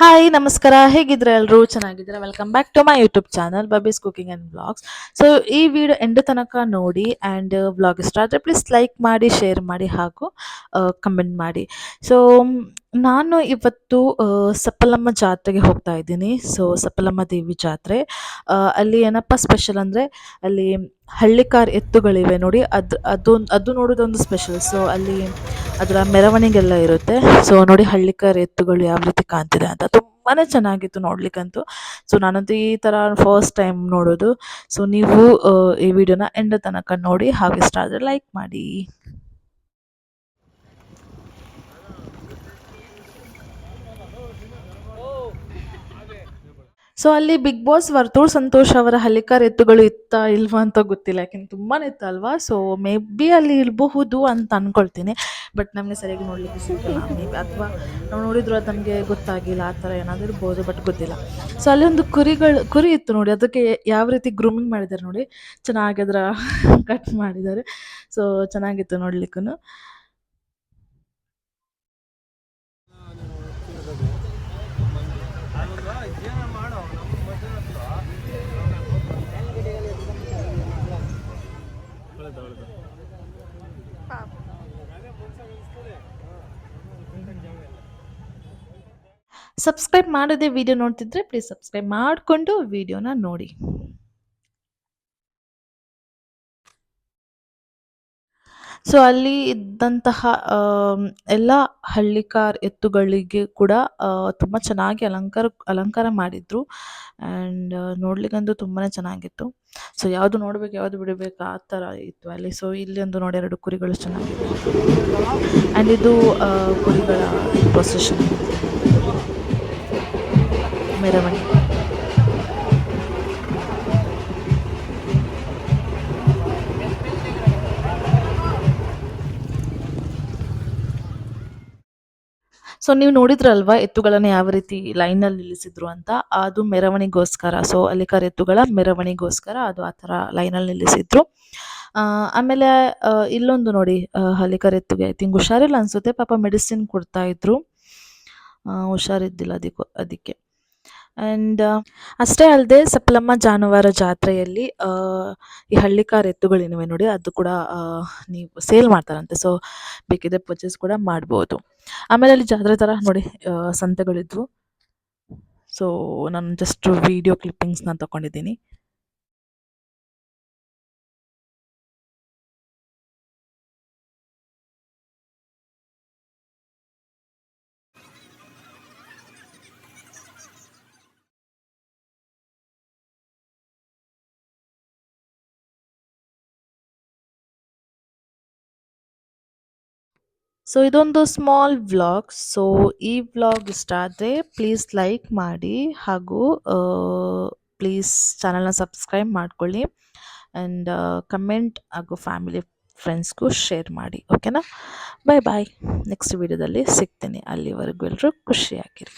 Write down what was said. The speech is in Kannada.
ಹಾಯ್ ನಮಸ್ಕಾರ. ಹೇಗಿದ್ರೆ ಎಲ್ಲರೂ ಚೆನ್ನಾಗಿದ್ದೀರಾ? Welcome back to my YouTube channel Babi's cooking and blogs so ಈ ವಿಡಿಯೋ ಎಂಡ್ ತನಕ ನೋಡಿ ಆ್ಯಂಡ್ ಬ್ಲಾಗ್ ಇಷ್ಟ ಆದರೆ ಪ್ಲೀಸ್ ಲೈಕ್ ಮಾಡಿ ಶೇರ್ ಮಾಡಿ ಹಾಗೂ ಕಮೆಂಟ್ ಮಾಡಿ. ಸೊ ನಾನು ಇವತ್ತು ಸಪ್ಪಲಮ್ಮ ಜಾತ್ರೆಗೆ ಹೋಗ್ತಾ ಇದ್ದೀನಿ. ಸೊ ಸಪ್ಪಲಮ್ಮ ದೇವಿ ಜಾತ್ರೆ. ಅಲ್ಲಿ ಏನಪ್ಪ ಸ್ಪೆಷಲ್ ಅಂದರೆ, ಅಲ್ಲಿ ಹಳ್ಳಿಕಾರ್ ಎತ್ತುಗಳಿವೆ ನೋಡಿ. ಅದು ಅದು ಅದು ನೋಡೋದೊಂದು ಸ್ಪೆಷಲ್ ಸೊ ಅಲ್ಲಿ ಅದರ ಮೆರವಣಿಗೆಲ್ಲ ಇರುತ್ತೆ. ಸೊ ನೋಡಿ ಹಳ್ಳಿಕರ್ ಎತ್ತುಗಳು ಯಾವ ರೀತಿ ಕಾಣ್ತಿದೆ ಅಂತ. ತುಂಬಾ ಚೆನ್ನಾಗಿತ್ತು ನೋಡ್ಲಿಕ್ಕಂತೂ. ಸೊ ನಾನಂತೂ ಈ ಥರ ಫಸ್ಟ್ ಟೈಮ್ ನೋಡೋದು. ಸೊ ನೀವು ಈ ವಿಡಿಯೋನ ಎಂಡ ತನಕ ನೋಡಿ, ಹಾಗೆ ಇಷ್ಟ ಆದರೆ ಲೈಕ್ ಮಾಡಿ. ಸೊ ಅಲ್ಲಿ ಬಿಗ್ ಬಾಸ್ ವರ್ತೂರ್ ಸಂತೋಷ್ ಅವರ ಹಲಿಕಾರ್ ಎತ್ತುಗಳು ಇತ್ತ ಇಲ್ವಾ ಅಂತ ಗೊತ್ತಿಲ್ಲ ಯಾಕೆಂದ್ರೆ ತುಂಬಾ ಇತ್ತು ಅಲ್ವಾ? ಸೊ ಮೇ ಬಿ ಅಲ್ಲಿ ಇರಬಹುದು ಅಂತ ಅನ್ಕೊಳ್ತೀನಿ. ಬಟ್ ನಮಗೆ ಸರಿಯಾಗಿ ನೋಡ್ಲಿಕ್ಕೆ ಸಿಗಲ್ಲ ಮೇ ಬಿ ಅಥವಾ ನಾವು ನೋಡಿದ್ರು ಅದು ನಮಗೆ ಗೊತ್ತಾಗಿಲ್ಲ, ಆ ಥರ ಏನಾದರೂ ಇರ್ಬೋದು ಬಟ್ ಗೊತ್ತಿಲ್ಲ. ಸೊ ಅಲ್ಲಿ ಒಂದು ಕುರಿಗಳು, ಕುರಿ ಇತ್ತು ನೋಡಿ, ಅದಕ್ಕೆ ಯಾವ ರೀತಿ ಗ್ರೂಮಿಂಗ್ ಮಾಡಿದ್ದಾರೆ ನೋಡಿ, ಚೆನ್ನಾಗಿ ಅದರ ಕಟ್ ಮಾಡಿದ್ದಾರೆ ಸೊ ಚೆನ್ನಾಗಿತ್ತು ನೋಡ್ಲಿಕ್ಕೂ ಸಬ್ಸ್ಕ್ರೈಬ್ ಮಾಡದೆ ವಿಡಿಯೋ ನೋಡ್ತಿದ್ರೆ ಪ್ಲೀಸ್ ಸಬ್ಸ್ಕ್ರೈಬ್ ಮಾಡಿಕೊಂಡು ವಿಡಿಯೋನ ನೋಡಿ. ಸೊ ಅಲ್ಲಿ ಇದ್ದಂತಹ ಎಲ್ಲ ಹಳ್ಳಿಕಾರ್ ಎತ್ತುಗಳಿಗೆ ಕೂಡ ತುಂಬ ಚೆನ್ನಾಗಿ ಅಲಂಕಾರ ಅಲಂಕಾರ ಮಾಡಿದ್ರು. ಆ್ಯಂಡ್ ನೋಡ್ಲಿಕ್ಕಂತೂ ತುಂಬಾ ಚೆನ್ನಾಗಿತ್ತು. ಸೊ ಯಾವುದು ನೋಡ್ಬೇಕು, ಯಾವುದು ಬಿಡಬೇಕು, ಆ ಥರ ಇತ್ತು ಅಲ್ಲಿ. ಸೊ ಇಲ್ಲಿ ಒಂದು ನೋಡಿ, ಎರಡು ಕುರಿಗಳು ಚೆನ್ನಾಗಿತ್ತು ಆ್ಯಂಡ್ ಇದು ಕುರಿಗಳ ಪ್ರೊಸೆಷನ್ ಮೆರವಣಿಗೆ. ಸೊ ನೀವು ನೋಡಿದ್ರಲ್ವಾ ಎತ್ತುಗಳನ್ನ ಯಾವ ರೀತಿ ಲೈನಲ್ಲಿ ನಿಲ್ಲಿಸಿದ್ರು ಅಂತ? ಅದು ಮೆರವಣಿಗೋಸ್ಕರ. ಸೊ ಅಲ್ಲಿಕರ್ ಎತ್ತುಗಳ ಮೆರವಣಿಗೋಸ್ಕರ ಅದು ಆ ಥರ ಲೈನಲ್ಲಿ ನಿಲ್ಲಿಸಿದ್ರು. ಆಮೇಲೆ ಇಲ್ಲೊಂದು ನೋಡಿ ಹಲಿಕರ್ ಎತ್ತುಗೆ. ಐ ಥಿಂಕ್ ಹುಷಾರಿಲ್ಲ ಅನ್ಸುತ್ತೆ. ಪಾಪ ಮೆಡಿಸಿನ್ ಕೊಡ್ತಾ ಇದ್ರು. ಹುಷಾರಿದ್ದಿಲ್ಲ ಅದಕ್ಕೂ ಅದಕ್ಕೆ. ಆ್ಯಂಡ್ ಅಷ್ಟೇ ಅಲ್ಲದೆ ಸಪ್ಲಮ್ಮ ಜಾನುವಾರು ಜಾತ್ರೆಯಲ್ಲಿ ಈ ಹಳ್ಳಿಕಾರ್ ಎತ್ತುಗಳೇನಿವೆ ನೋಡಿ, ಅದು ಕೂಡ ನೀವು ಸೇಲ್ ಮಾಡ್ತಾರಂತೆ. ಸೊ ಬೇಕಿದ್ರೆ ಪರ್ಚೇಸ್ ಕೂಡ ಮಾಡ್ಬೋದು. ಆಮೇಲೆ ಅಲ್ಲಿ ಜಾತ್ರೆ ಥರ ನೋಡಿ ಸಂತೆಗಳಿದ್ವು. ಸೊ ನಾನು ಜಸ್ಟ್ ವಿಡಿಯೋ ಕ್ಲಿಪ್ಪಿಂಗ್ಸ್ನ ತಗೊಂಡಿದ್ದೀನಿ. ಸೊ ಇದೊಂದು ಸ್ಮಾಲ್ ವ್ಲಾಗ್ ಸೊ ಈ ವ್ಲಾಗ್ ಇಷ್ಟ ಆದರೆ ಪ್ಲೀಸ್ ಲೈಕ್ ಮಾಡಿ ಹಾಗೂ ಪ್ಲೀಸ್ ಚಾನಲ್ನ ಸಬ್ಸ್ಕ್ರೈಬ್ ಮಾಡ್ಕೊಳ್ಳಿ. ಆ್ಯಂಡ್ ಕಮೆಂಟ್ ಹಾಗೂ ಫ್ಯಾಮಿಲಿ ಫ್ರೆಂಡ್ಸ್ಗೂ ಶೇರ್ ಮಾಡಿ. ಓಕೆನಾ ಬಾಯ್ ಬಾಯ್ ನೆಕ್ಸ್ಟ್ ವೀಡಿಯೋದಲ್ಲಿ ಸಿಗ್ತೀನಿ. ಅಲ್ಲಿವರೆಗೂ ಎಲ್ಲರೂ ಖುಷಿಯಾಗಿರಿ.